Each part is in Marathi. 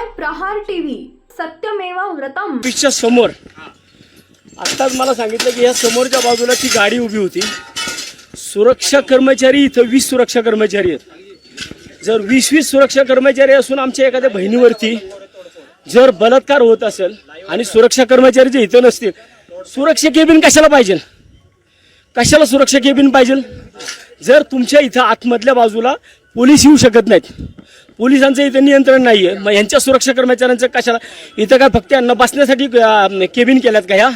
पाहताय प्रहार टीव्ही. सत्यमेवा व्रतम. ऑफिसच्या समोर. आत्ताच मला सांगितलं की या समोरच्या बाजूला ती गाडी उभी होती. सुरक्षा कर्मचारी इथं वीस सुरक्षा कर्मचारी आहेत. जर वीस वीस सुरक्षा कर्मचारी असून आमच्या एखाद्या बहिणीवरती जर बलात्कार होत असेल आणि सुरक्षा कर्मचारी जे इथं नसतील सुरक्षा केबिन कशाला पाहिजे? कशाला सुरक्षा केबिन पाहिजे? जर तुमच्या इथं आतमधल्या बाजूला पोलीस येऊ शकत नाहीत पोलिसांचं इथं नियंत्रण नाही आहे मग यांच्या सुरक्षा कर्मचाऱ्यांचं कशाला? इथं काय फक्त यांना बसण्यासाठी केबिन केल्यात का ह्या?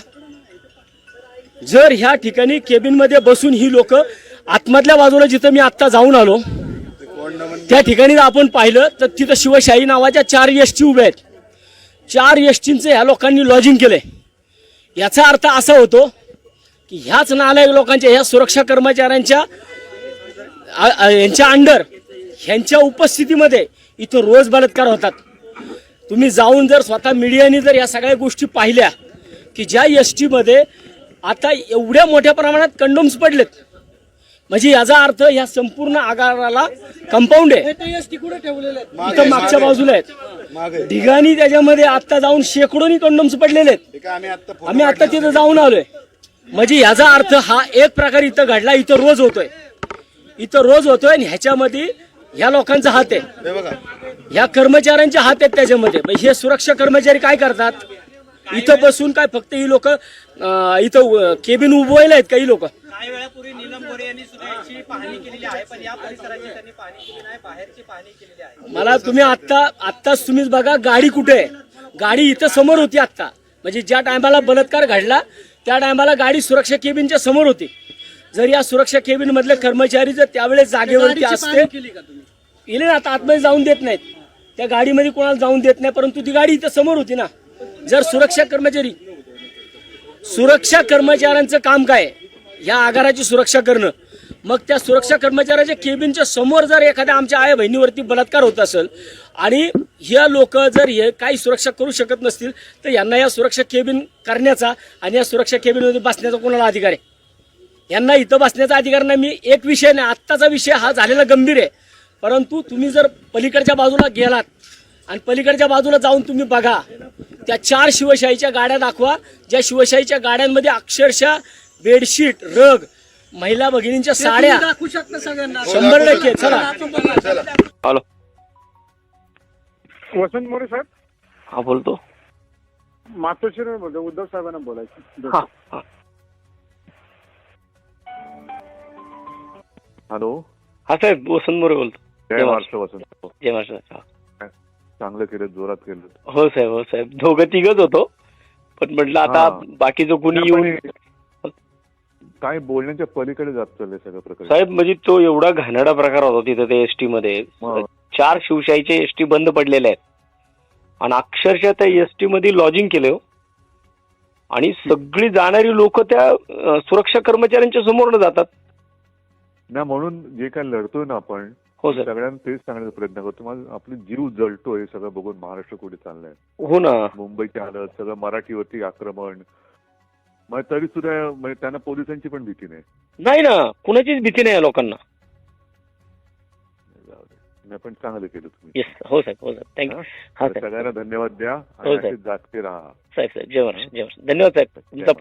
जर ह्या ठिकाणी केबिनमध्ये बसून ही लोक आतमधल्या बाजूला जिथं मी आत्ता जाऊन आलो त्या ठिकाणी जर आपण पाहिलं तर तिथं शिवशाही नावाच्या चार एस टी उभ्या आहेत. चार एस टींचं ह्या लोकांनी लॉजिंग केलंय. याचा अर्थ असा होतो की ह्याच नालायक लोकांच्या ह्या सुरक्षा कर्मचाऱ्यांच्या यांच्या अंडर ह्यांच्या उपस्थितीमध्ये इथं रोज बलात्कार होतात. तुम्ही जाऊन जर स्वतः मीडियाने जर या सगळ्या गोष्टी पाहिल्या की ज्या एस टीमध्ये आता एवढ्या मोठ्या प्रमाणात कंडोम्स पडलेत. म्हणजे याचा अर्थ या संपूर्ण आगाराला कंपाऊंड आहे. इथं मागच्या बाजूला आहेत. ढिगाणी त्याच्यामध्ये आता जाऊन शेकडोनी कंडोम्स पडलेले आहेत. आम्ही आता तिथं जाऊन आलोय. म्हणजे याचा अर्थ हा एक प्रकार इथं घडला इथं रोज होतोय. इथं रोज होतोय आणि ह्याच्यामध्ये ह्या लोकांचा हात आहे. ह्या कर्मचाऱ्यांचे हात आहेत त्याच्यामध्ये. हे सुरक्षा कर्मचारी काय करतात? इथं बसून काय फक्त ही लोक इथं केबिन उभवायला आहेत काही लोक? काही वेळापूर्वी नीलम गोरे यांनी सुद्धा याची पाहणी केलेली आहे पण या परिसराची त्यांनी पाहणी केली नाही बाहेरची पाहणी केलेली आहे. मला तुम्ही आत्ता आत्ताच तुम्हीच बघा गाडी कुठे आहे? गाडी इथं समोर होती आत्ता. म्हणजे ज्या टायमाला बलात्कार घडला त्या टायमाला गाडी सुरक्षा केबिनच्या समोर होती. जर या सुरक्षा केबिन मधले कर्मचारी जर त्यावेळेस जागेवरती असते इले ना आता आतमध्ये जाऊन देत नाहीत. त्या गाडीमध्ये कोणाला जाऊन देत नाही परंतु ती गाडी इथं समोर होती ना. जर सुरक्षा कर्मचारी सुरक्षा कर्मचाऱ्यांचं काम काय? ह्या या आगाराची सुरक्षा करणं. मग त्या सुरक्षा कर्मचाऱ्याच्या केबिनच्या समोर जर एखाद्या आमच्या आया बहिणीवरती बलात्कार होत असेल आणि ह्या लोक जर हे काही सुरक्षा करू शकत नसतील तर यांना या सुरक्षा केबिन करण्याचा आणि या सुरक्षा केबिनमध्ये बसण्याचा कोणाला अधिकार आहे? यांना इथं बसण्याचा अधिकार नाही. मी एक विषय नाही आत्ताचा विषय हा झालेला गंभीर आहे. परंतु तुम्ही जर पलीकडच्या बाजूला गेलात आणि पलीकडच्या बाजूला जाऊन तुम्ही बघा त्या चार शिवशाहीच्या गाड्या दाखवा ज्या शिवशाहीच्या गाड्यांमध्ये अक्षरशः बेडशीट रग महिला भगिनींच्या साड्या. दाखवू शकता सगळ्यांना. शंभर टक्के चला. हॅलो. वसंत मोरे साहेब? हा बोलतो. मातोश्रीवर बोलतो उद्धव साहेबांना बोलायचं हॅलो. हा साहेब वसंत मोरे बोलतो. जय महाराष्ट्र वसंत. जय महाराष्ट्र हा. चांगलं केलं जोरात केलं. हो साहेब हो साहेब. दोघं तिघच होतो. पण म्हटलं आता हा. बाकीचं कोणी येऊन काय बोलण्याच्या पलीकडे जात चाललंय सगळं प्रकार साहेब म्हणजे तो एवढा घाणेरडा प्रकार होता तिथे ते एसटी मध्ये. मग. चार शिवशाहीचे एसटी बंद पडलेले आहेत. आणि अक्षरशः त्या एसटी मध्ये लॉजिंग केलं हो. आणि सगळी जाणारी लोक त्या अं, सुरक्षा कर्मचाऱ्यांच्या समोरनं जातात. ना म्हणून जे काय लढतोय ना आपण हो सर. सगळ्यांना तेच सांगण्याचा प्रयत्न करतो. माझा आपले जीव जळतोय हे सगळं बघून महाराष्ट्र कुठे चाललंय? हो ना. मुंबईची हालत सगळं मराठीवरती आक्रमण. मग तरी सुद्धा म्हणजे त्यांना पोलिसांची पण भीती नाही. नाही ना. कुणाचीच भीती नाही लोकांना. पण चांगलं केलं तुम्ही. हो साहेब हो साहेब थँक्यू सगळ्यांना धन्यवाद द्या. हो, जागते राहा. साहेब साहेब. जय महाराष्ट्र. धन्यवाद साहेब तुमचा